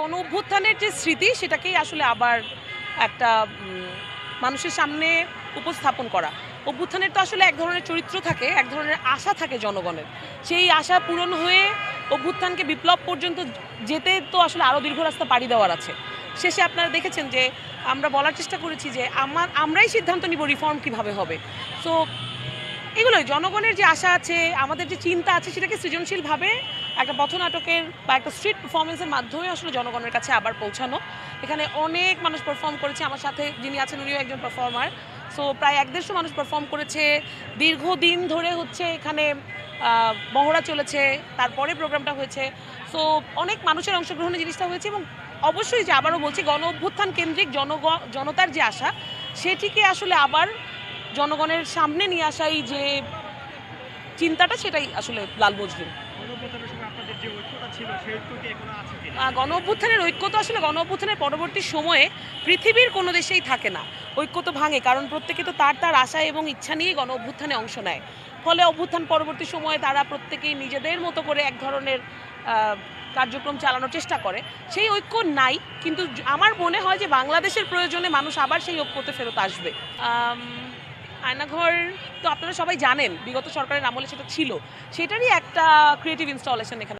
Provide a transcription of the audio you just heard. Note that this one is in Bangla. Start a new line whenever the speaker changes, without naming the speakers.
গণ অভ্যুত্থানের যে স্মৃতি, সেটাকেই আসলে আবার একটা মানুষের সামনে উপস্থাপন করা। অভ্যুত্থানের তো আসলে এক ধরনের চরিত্র থাকে, এক ধরনের আশা থাকে জনগণের। সেই আশা পূরণ হয়ে অভ্যুত্থানকে বিপ্লব পর্যন্ত যেতে তো আসলে আরও দীর্ঘ রাস্তা পাড়ি দেওয়ার আছে। শেষে আপনারা দেখেছেন যে, আমরা বলার চেষ্টা করেছি যে আমার আমরাই সিদ্ধান্ত নিব রিফর্ম কীভাবে হবে। সো এগুলোই জনগণের যে আশা আছে, আমাদের যে চিন্তা আছে, সেটাকে সৃজনশীলভাবে একটা পথনাটকের বা একটা স্ট্রিট পারফরমেন্সের মাধ্যমে আসলে জনগণের কাছে আবার পৌঁছানো। এখানে অনেক মানুষ পারফর্ম করেছে। আমার সাথে যিনি আছেন, উনিও একজন পারফর্মার সো প্রায় এক দেড়শো মানুষ পারফর্ম করেছে। দীর্ঘদিন ধরে হচ্ছে এখানে মহড়া চলেছে। তারপরে প্রোগ্রামটা হয়েছে। সো অনেক মানুষের অংশগ্রহণে জিনিসটা হয়েছে এবং অবশ্যই যে আবারও বলছি গণ অভ্যুত্থান কেন্দ্রিক জনগ, জনতার যে আশা, সেটিকে আসলে আবার জনগণের সামনে নিয়ে আসাই যে চিন্তাটা সেটাই আসলে লাল
আছে
গণ অভ্যুত্থানের ঐক্য তো আসলে গণ অভ্যুত্থানের পরবর্তী সময়ে পৃথিবীর কোনো দেশেই থাকে না। ঐক্য তো ভাঙে কারণ প্রত্যেকে তো তার তার আশা এবং ইচ্ছা নিয়ে গণ অভ্যুত্থানে অংশ নেয়। ফলে অভ্যুত্থান পরবর্তী সময়ে তারা প্রত্যেকেই নিজেদের মতো করে এক ধরনের কার্যক্রম চালানোর চেষ্টা করে। সেই ঐক্য নাই কিন্তু আমার মনে হয় যে বাংলাদেশের প্রয়োজনে মানুষ আবার সেই ঐক্যতে ফেরত আসবে। আয়নাঘর তো আপনারা সবাই জানেন, বিগত সরকারের আমলে সেটা ছিল। সেটারই একটা ক্রিয়েটিভ ইনস্টলেশন এখানে।